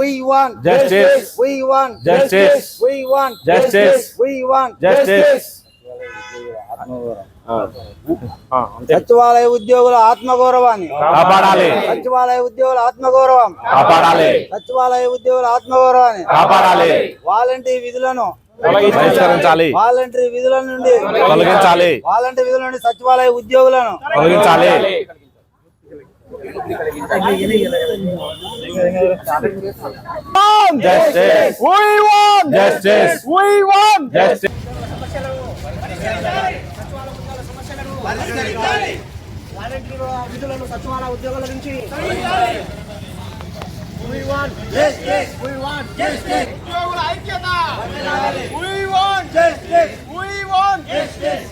We want Justice. We want Justice. We want Justice. We want Justice. సచివాలయ ఉద్యోగుల ఆత్మగౌరవాన్ని కాపాడాలి. సచివాలయ ఉద్యోగుల ఆత్మగౌరవం కాపాడాలి. సచివాలయ ఉద్యోగుల ఆత్మగౌరవాన్ని కాపాడాలి. వాలంటీర్ విధులను బహిష్కరించాలి. వాలంటీర్ విధుల నుండి తొలగించాలి. వాలంటీర్ విధుల నుండి సచివాలయ ఉద్యోగులను తొలగించాలి. Justice. We want Justice. We want Justice. విధులను సచివాలయ ఉద్యోగుల నుంచి ఉద్యోగుల ఐక్యత We want justice. We want justice. We want justice.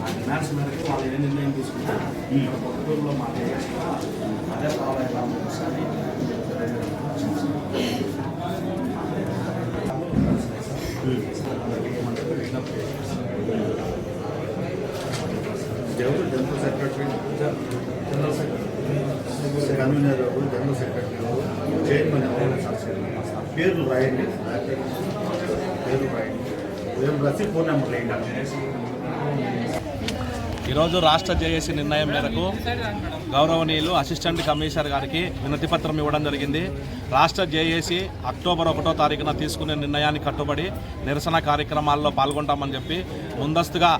ఆ డిమాండ్స్ మేరకు వాళ్ళు ఏ నిర్ణయం తీసుకుంటారు ఇక్కడ పొద్దుటూరులో మా లేడీస్ కూడా అదే కావాలి ఎలా ఉంటుంది General secretary general secretary convener general secretary chairman పేర్లు రాయండి పేర్లు రాయండి పేర్లు రాసి ఫోన్ నెంబర్ వేయండి ఈరోజు రాష్ట్ర జేఏసీ నిర్ణయం మేరకు గౌరవనీయులు అసిస్టెంట్ కమిషనర్ గారికి వినతిపత్రం ఇవ్వడం జరిగింది. రాష్ట్ర జేఏసీ అక్టోబర్ ఒకటో తారీఖున తీసుకునే నిర్ణయానికి కట్టుబడి నిరసన కార్యక్రమాల్లో పాల్గొంటామని చెప్పి ముందస్తుగా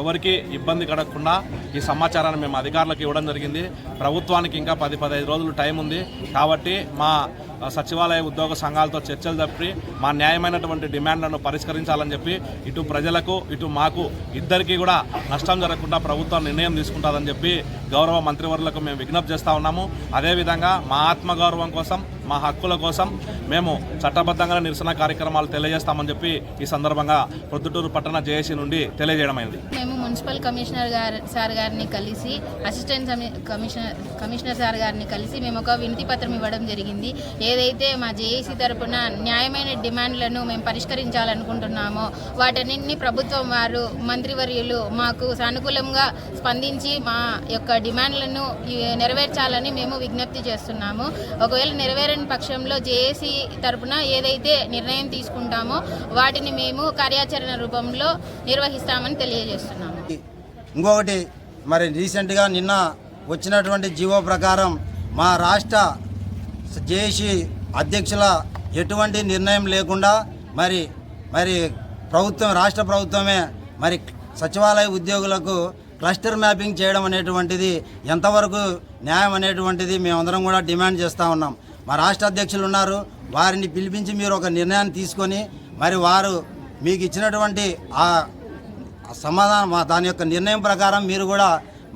ఎవరికి ఇబ్బంది కడగకుండా ఈ సమాచారాన్ని మేము అధికారులకు ఇవ్వడం జరిగింది. ప్రభుత్వానికి ఇంకా పది పదహైదు రోజులు టైం ఉంది. కాబట్టి మా సచివాలయ ఉద్యోగ సంఘాలతో చర్చలు తప్పి మా న్యాయమైనటువంటి డిమాండ్లను పరిష్కరించాలని చెప్పి ఇటు ప్రజలకు ఇటు మాకు ఇద్దరికీ కూడా నష్టం జరగకుండా ప్రభుత్వం నిర్ణయం తీసుకుంటుందని చెప్పి గౌరవ మంత్రివర్యులకు మేము విజ్ఞప్తి చేస్తూ ఉన్నాము. అదేవిధంగా మా ఆత్మగౌరవం కోసం మా హక్కుల కోసం మేము చట్టబద్ధంగా నిరసన కార్యక్రమాలు తెలియజేస్తామని చెప్పి ఈ సందర్భంగా ప్రొద్దుటూరు పట్టణ జేఏసీ నుండి తెలియజేయడమైంది. మేము మున్సిపల్ కమిషనర్ గారు సార్ గారిని కలిసి అసిస్టెంట్ కమిషనర్ కమిషనర్ సార్ గారిని కలిసి మేము ఒక వినతి పత్రం ఇవ్వడం జరిగింది. ఏదైతే మా జేఏసీ తరపున న్యాయమైన డిమాండ్లను మేము పరిష్కరించాలనుకుంటున్నామో వాటన్నింటినీ ప్రభుత్వం వారు మంత్రివర్యులు మాకు సానుకూలంగా స్పందించి మా యొక్క డిమాండ్లను నెరవేర్చాలని మేము విజ్ఞప్తి చేస్తున్నాము. ఒకవేళ నెరవేరని పక్షంలో జేఏసీ తరపున ఏదైతే నిర్ణయం తీసుకుంటామో వాటిని మేము కార్యాచరణ రూపంలో నిర్వహిస్తామని తెలియజేస్తున్నాము. ఇంకొకటి మరి రీసెంట్గా నిన్న వచ్చినటువంటి జీవో ప్రకారం మా రాష్ట్ర జేఏసీ అధ్యక్షుల ఎటువంటి నిర్ణయం లేకుండా మరి మరి ప్రభుత్వం రాష్ట్ర ప్రభుత్వమే మరి సచివాలయ ఉద్యోగులకు క్లస్టర్ మ్యాపింగ్ చేయడం అనేటువంటిది ఎంతవరకు న్యాయం అనేటువంటిది మేమందరం కూడా డిమాండ్ చేస్తూ ఉన్నాం. మా రాష్ట్ర అధ్యక్షులు ఉన్నారు. వారిని పిలిపించి మీరు ఒక నిర్ణయాన్ని తీసుకొని మరి వారు మీకు ఇచ్చినటువంటి ఆ సమాధానం మా దాని యొక్క నిర్ణయం ప్రకారం మీరు కూడా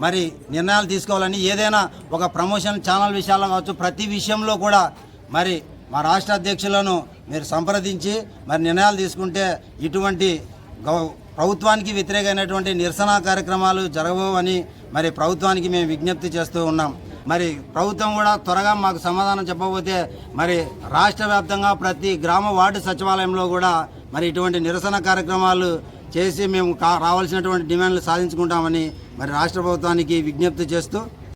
మరి నిర్ణయాలు తీసుకోవాలని ఏదైనా ఒక ప్రమోషన్ ఛానల్ విషయాల్లో కావచ్చు ప్రతి విషయంలో కూడా మరి మా రాష్ట్ర అధ్యక్షులను మీరు సంప్రదించి మరి నిర్ణయాలు తీసుకుంటే ఇటువంటి గౌ ప్రభుత్వానికి వ్యతిరేకమైనటువంటి నిరసన కార్యక్రమాలు జరగవని మరి ప్రభుత్వానికి మేము విజ్ఞప్తి చేస్తూ ఉన్నాం. మరి ప్రభుత్వం కూడా త్వరగా మాకు సమాధానం చెప్పకపోతే మరి రాష్ట్ర వ్యాప్తంగా ప్రతి గ్రామ వార్డు సచివాలయంలో కూడా మరి ఇటువంటి నిరసన కార్యక్రమాలు చేసి మేము కా రావాల్సినటువంటి డిమాండ్లు సాధించుకుంటామని మరి రాష్ట్ర ప్రభుత్వానికి విజ్ఞప్తి చేస్తూ